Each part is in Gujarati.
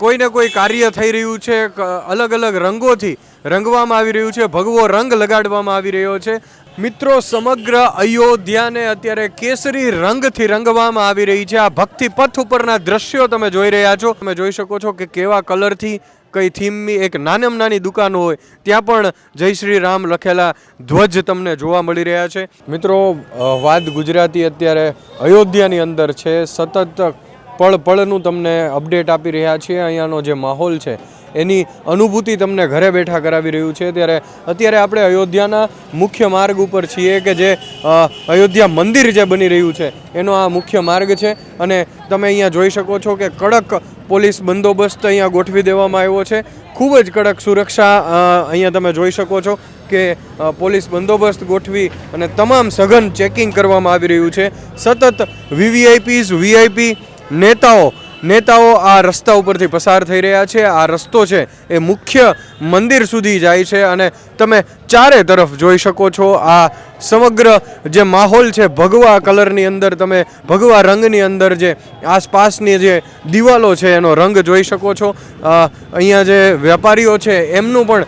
કોઈને કોઈ કાર્ય થઈ રહ્યું છે અલગ અલગ રંગોથી રંગવામાં આવી રહ્યું છે, ભગવો રંગ લગાડવામાં આવી રહ્યો છે. મિત્રો, સમગ્ર અયોધ્યાને અત્યારે કેસરી રંગથી રંગવામાં આવી રહી છે. આ ભક્તિ પથ ઉપરના દ્રશ્યો તમે જોઈ રહ્યા છો. તમે જોઈ શકો છો કે કેવા કલરથી કઈ થીમની એક નાનામાં નાની દુકાન હોય, ત્યાં પણ જય શ્રી રામ લખેલા ધ્વજ તમને જોવા મળી રહ્યા છે. મિત્રો વાત ગુજરાતી અત્યારે અયોધ્યાની અંદર છે. સતત પળ પળનું તમને અપડેટ આપી રહ્યા છીએ. અહીંયાનો જે માહોલ છે, એની અનુભૂતિ તમને ઘરે બેઠા કરાવી રહ્યું છે. ત્યારે અત્યારે આપણે અયોધ્યાના મુખ્ય માર્ગ ઉપર છીએ કે જે અયોધ્યા મંદિર જે બની રહ્યું છે, એનો આ મુખ્ય માર્ગ છે. અને તમે અહીંયા જોઈ શકો છો કે કડક પોલીસ બંદોબસ્ત અહીંયા ગોઠવી દેવામાં આવ્યો છે. ખૂબ જ કડક સુરક્ષા અહીંયા તમે જોઈ શકો છો કે પોલીસ બંદોબસ્ત ગોઠવી અને તમામ સઘન ચેકિંગ કરવામાં આવી રહ્યું છે. સતત વીવીઆઈપીઝ વીઆઈપી નેતાઓ નેતાઓ આ રસ્તા ઉપરથી પસાર થઈ રહ્યા છે. આ રસ્તો છે એ મુખ્ય મંદિર સુધી જાય છે અને તમે ચારે તરફ જોઈ શકો છો. આ સમગ્ર જે માહોલ છે, ભગવા કલરની અંદર તમે ભગવા રંગની અંદર જે આસપાસની જે દિવાલો છે એનો રંગ જોઈ શકો છો. અહીંયા જે વેપારીઓ છે એમનું પણ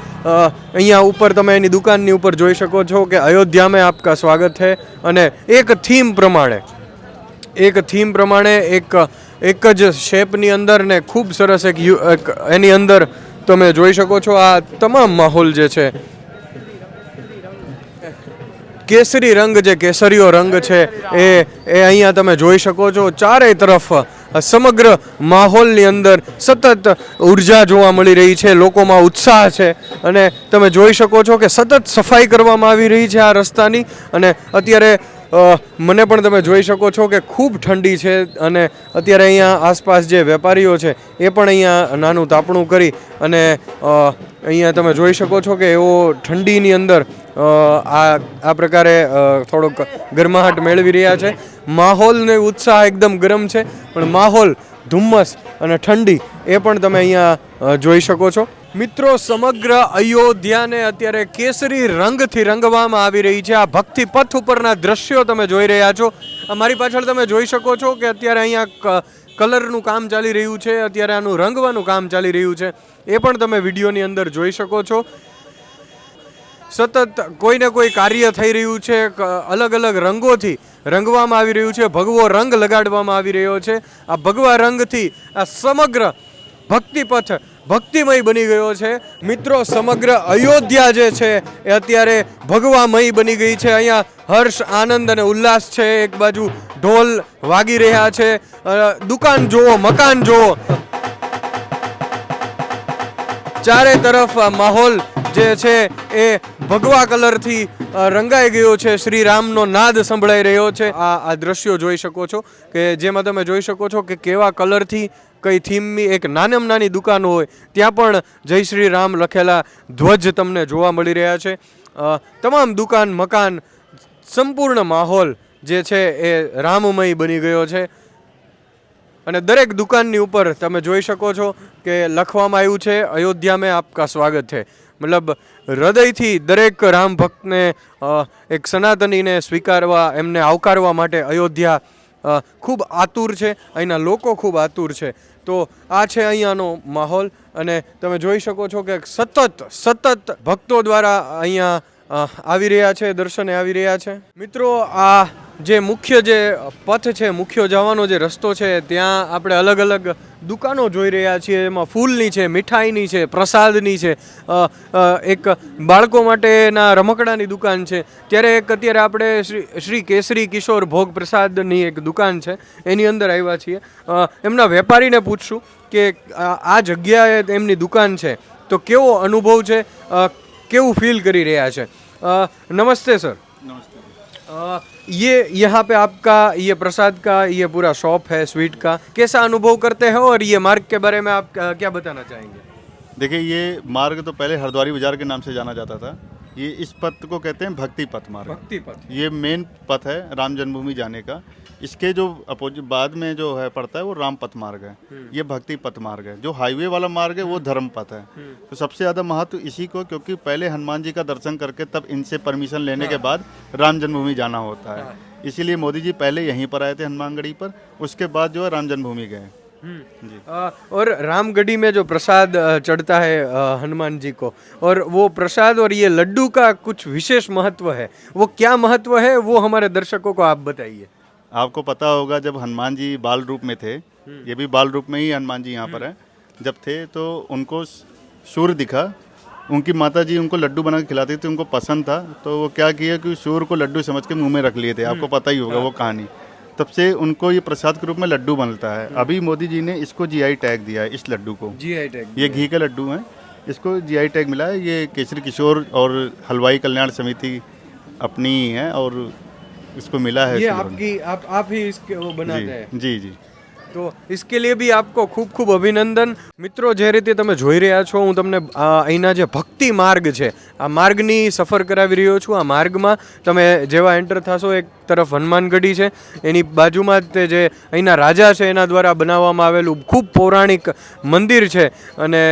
અહીંયા ઉપર તમે એની દુકાનની ઉપર જોઈ શકો છો કે અયોધ્યા મેં આપકા સ્વાગત છે અને એક થીમ પ્રમાણે એક થીમ પ્રમાણે એક એક જ શેપની અંદર ને ખૂબ સરસ એક એની અંદર તમે જોઈ શકો છો આ તમામ માહોલ જે છે. કેસરી રંગ જે કેસરીયો રંગ છે એ એ અહીંયા તમે જોઈ શકો છો. ચારેય તરફ સમગ્ર માહોલની અંદર સતત ઊર્જા જોવા મળી રહી છે, લોકોમાં ઉત્સાહ છે અને તમે જોઈ શકો છો કે સતત સફાઈ કરવામાં આવી રહી છે આ રસ્તાની અને અત્યારે મને પણ તમે જોઈ શકો છો કે ખૂબ ઠંડી છે અને અત્યારે અહીંયા આસપાસ જે વેપારીઓ છે એ પણ અહીંયા નાનું તાપણું કરી અને અહીંયા તમે જોઈ શકો છો કે એઓ ઠંડીની અંદર આ આ પ્રકારે થોડોક ગરમાહટ મેળવી રહ્યા છે. માહોલને ઉત્સાહ એકદમ ગરમ છે, પણ માહોલ ધુમ્મસ અને ઠંડી એ પણ તમે અહીંયા જોઈ શકો છો. મિત્રો, સમગ્ર અયોધ્યાને અત્યારે કેસરી રંગથી રંગવામાં આવી રહી છે. આ ભક્તિ પથ ઉપરના દ્રશ્યો તમે જોઈ રહ્યા છો. મારી પાછળ તમે જોઈ શકો છો કે અત્યારે અહીંયા કલરનું કામ ચાલી રહ્યું છે. અત્યારે આનું રંગવાનું કામ ચાલી રહ્યું છે. એ પણ તમે વિડીયોની અંદર જોઈ શકો છો. સતત કોઈને કોઈ કાર્ય થઈ રહ્યું છે અલગ અલગ રંગોથી રંગવામાં આવી રહ્યું છે. ભગવો રંગ લગાડવામાં આવી રહ્યો છે. આ ભગવા રંગથી આ સમગ્ર ભક્તિપથ ભક્તિમય બની ગયો છે. મિત્રો, સમગ્ર અયોધ્યા જે છે, એ અત્યારે ભગવામય બની ગઈ છે. અહીંયા હર્ષ, આનંદ અને ઉલ્લાસ છે. એક બાજુ ઢોલ વાગી રહ્યા છે. દુકાન જુઓ, મકાન જુઓ. ચારે તરફ આ માહોલ જે છે, એ ભગવા કલરથી રંગાઈ ગયો છે શ્રી રામનો નાદ સંભળાઈ રહ્યો છે. આ આ દ્રશ્યો જોઈ શકો છો કે જેમાં તમે જોઈ શકો છો કે કેવા કલરથી કઈ થીમની એક નાનામાં નાની દુકાન હોય, ત્યાં પણ જય શ્રી રામ લખેલા ધ્વજ તમને જોવા મળી રહ્યા છે. તમામ દુકાન, મકાન, સંપૂર્ણ માહોલ જે છે એ રામમય બની ગયો છે. અને દરેક દુકાનની ઉપર તમે જોઈ શકો છો કે લખવામાં આવ્યું છે, અયોધ્યા મેં આપકા સ્વાગત છે. મતલબ હૃદયથી દરેક રામ ભક્તને એક સનાતનીને સ્વીકારવા, એમને આવકારવા માટે અયોધ્યા ખૂબ આતુર છે, અહીંના લોકો ખૂબ આતુર છે. તો આ છે અહીંયાનો માહોલ અને તમે જોઈ શકો છો કે સતત સતત ભક્તો દ્વારા અહીંયા આવી રહ્યા છે, દર્શને આવી રહ્યા છે. મિત્રો, આ જે મુખ્ય જે પથ છે, મુખ્ય જવાનો જે રસ્તો છે, ત્યાં આપણે અલગ અલગ દુકાનો જોઈ રહ્યા છીએ. એમાં ફૂલની છે, મીઠાઈની છે, પ્રસાદની છે. એક બાળકો માટેના રમકડાની દુકાન છે. ત્યારે એક અત્યારે આપણે શ્રી શ્રી કેસરી કિશોર ભોગ પ્રસાદની એક દુકાન છે. એની અંદર આવ્યા છીએ. એમના વેપારીને પૂછશું કે આ જગ્યાએ એમની દુકાન છે. તો કેવો અનુભવ છે? કેવું ફીલ કરી રહ્યા છે? आ, नमस्ते सर। नमस्ते। आ, ये यहाँ पे आपका ये प्रसाद का ये पूरा शॉप है स्वीट का। कैसा अनुभव करते हैं और ये मार्ग के बारे में आप क्या बताना चाहेंगे? देखिए ये मार्ग तो पहले हरिद्वारी बाज़ार के नाम से जाना जाता था। ये इस पथ को कहते हैं भक्ति पथ मार्ग। भक्ति पथ। ये मेन पथ है राम जन्मभूमि जाने का। इसके जो अपोजिट बाद में जो है पड़ता है वो राम पथ मार्ग है। ये भक्ति पथ मार्ग है। जो हाईवे वाला मार्ग है वो धर्म पथ है। तो सबसे ज़्यादा महत्व इसी को क्योंकि पहले हनुमान जी का दर्शन करके तब इनसे परमिशन लेने के बाद राम जन्मभूमि जाना होता है। इसीलिए मोदी जी पहले यहीं पर आए थे हनुमानगढ़ी पर उसके बाद जो है राम जन्मभूमि गए। जी। और रामगढ़ी में जो प्रसाद चढ़ता है हनुमान जी को और वो प्रसाद और ये लड्डू का कुछ विशेष महत्व है। वो क्या महत्व है वो हमारे दर्शकों को आप बताइए। आपको पता होगा जब हनुमान जी बाल रूप में थे ये भी बाल रूप में ही हनुमान जी यहाँ पर है। जब थे तो उनको सूर्य दिखा उनकी माता जी उनको लड्डू बना के खिलाती थी उनको पसंद था। तो वो क्या किया कि सूर्य को लड्डू समझ के मुँह में रख लिए थे आपको पता ही होगा वो कहानी। तब से उनको ये प्रसाद के रूप में लड्डू बनता है। अभी मोदी जी ने इसको जीआई टैग दिया है इस लड्डू को। जी आई टैग ये घी के लड्डू हैं। इसको जीआई टैग मिला है। ये केसरी किशोर और हलवाई कल्याण समिति अपनी ही है और इसको मिला है ये इसके लोगों आपकी आप आप ही इसके वो ने। બનાતે હે जी जी जी તો इसके लिए भी आपको ખૂબ ખૂબ અભિનંદન મિત્રો જે રીતે તમે જોઈ રહ્યા છો હું તમને આ અહીંના જે ભક્તિ માર્ગ છે આ માર્ગની સફર કરાવી રહ્યો છું આ માર્ગમાં તમે જેવા એન્ટર થશો એક તરફ હનુમાનગઢી છે. એની બાજુમાં જ તે જે અહીંના રાજા છે, એના દ્વારા બનાવવામાં આવેલું ખૂબ પૌરાણિક મંદિર છે. અને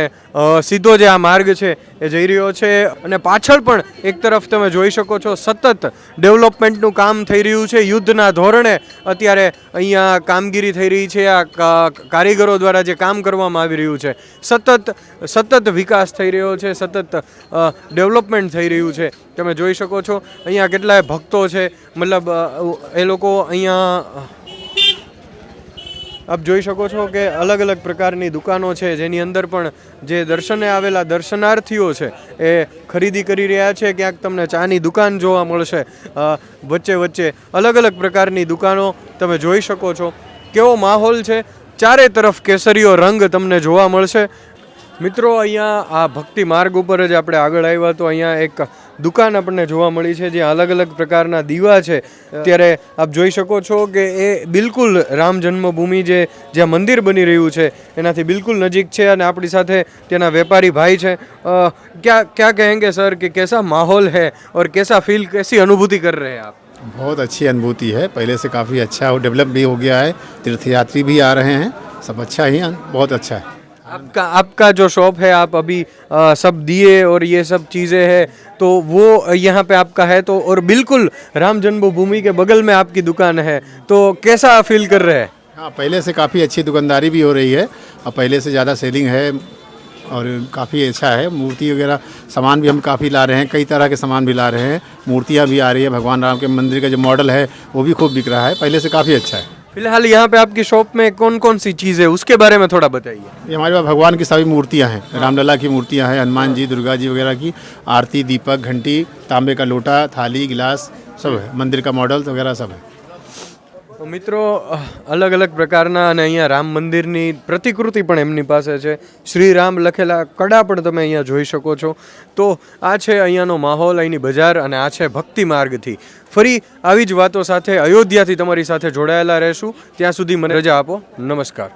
સીધો જે આ માર્ગ છે, એ જઈ રહ્યો છે. અને પાછળ પણ એક તરફ તમે જોઈ શકો છો, સતત ડેવલપમેન્ટનું કામ થઈ રહ્યું છે. યુદ્ધના ધોરણે અત્યારે અહીંયા કામગીરી થઈ રહી છે. આ કારીગરો દ્વારા જે કામ કરવામાં આવી રહ્યું છે. સતત સતત વિકાસ થઈ રહ્યો છે, સતત ડેવલપમેન્ટ થઈ રહ્યું છે. તમે જોઈ શકો છો, અહીંયા કેટલાય ભક્તો છે. મતલબ એ લોકો અહીંયા, આપ જોઈ શકો છો કે અલગ અલગ પ્રકારની દુકાનો છે, જેની અંદર પણ જે દર્શને આવેલા દર્શનાર્થીઓ છે, એ ખરીદી કરી રહ્યા છે. ક્યાંક તમને ચાની દુકાન જોવા મળશે. વચ્ચે વચ્ચે અલગ અલગ પ્રકારની દુકાનો તમે જોઈ શકો છો. કેવો માહોલ છે? ચારે તરફ કેસરીયો રંગ તમને જોવા મળશે. મિત્રો, અહીંયા આ ભક્તિ માર્ગ ઉપર જ આપણે આગળ આવ્યા તો અહીંયા એક દુકાન આપણને જોવા મળી છે જ્યાં અલગ અલગ પ્રકારના દીવા છે ત્યારે આપ જોઈ શકો છો કે એ બિલકુલ રામ જન્મભૂમિ જે જ્યાં મંદિર બની રહ્યું છે એનાથી બિલકુલ નજીક છે અને આપણી સાથે તેના વેપારી ભાઈ છે અ, क्या क्या कहेंगे सर कि कैसा माहौल है और कैसा फील कैसी अनुभूति कर रहे हैं आप बहुत अच्छी अनुभूति है पहले से काफ़ी अच्छा और डेवलप भी हो गया है तीर्थयात्री भी आ रहे हैं सब अच्छा ही है बहुत अच्छा है आपका आपका जो शॉप है आप अभी अ, सब दिए और ये सब चीज़ें हैं तो वो यहाँ पे आपका है तो और बिल्कुल राम जन्मभूमि के बगल में आपकी दुकान है तो कैसा फील कर रहे हैं? हाँ पहले से काफ़ी अच्छी दुकानदारी भी हो रही है और पहले से ज़्यादा सेलिंग है और काफ़ी अच्छा है मूर्ति वगैरह सामान भी हम काफ़ी ला रहे हैं कई तरह के सामान भी ला रहे हैं मूर्तियाँ भी आ रही है भगवान राम के मंदिर का जो मॉडल है वो भी खूब बिक रहा है पहले से काफ़ी अच्छा है। फ़िलहाल यहाँ पे आपकी शॉप में कौन कौन सी चीज़ है? उसके बारे में थोड़ा बताइए। ये हमारे पास भगवान की सभी मूर्तियाँ हैं। रामलला की मूर्तियाँ हैं, हनुमान जी, दुर्गा जी वगैरह की, आरती, दीपक, घंटी, तांबे का लोटा, थाली, गिलास, सब है। मंदिर का मॉडल वगैरह सब है। તો મિત્રો, અલગ અલગ પ્રકારના અને અહીંયા રામ મંદિરની પ્રતિકૃતિ પણ એમની પાસે છે. શ્રી રામ લખેલા કડા પણ તમે અહીંયા જોઈ શકો છો. તો આ છે અહીંયાનો માહોલ, અહીંની બજાર અને આ છે ભક્તિ માર્ગથી. ફરી આવી જ વાતો સાથે અયોધ્યાથી તમારી સાથે જોડાયેલા રહેશું. ત્યાં સુધી મને રજા આપો. નમસ્કાર.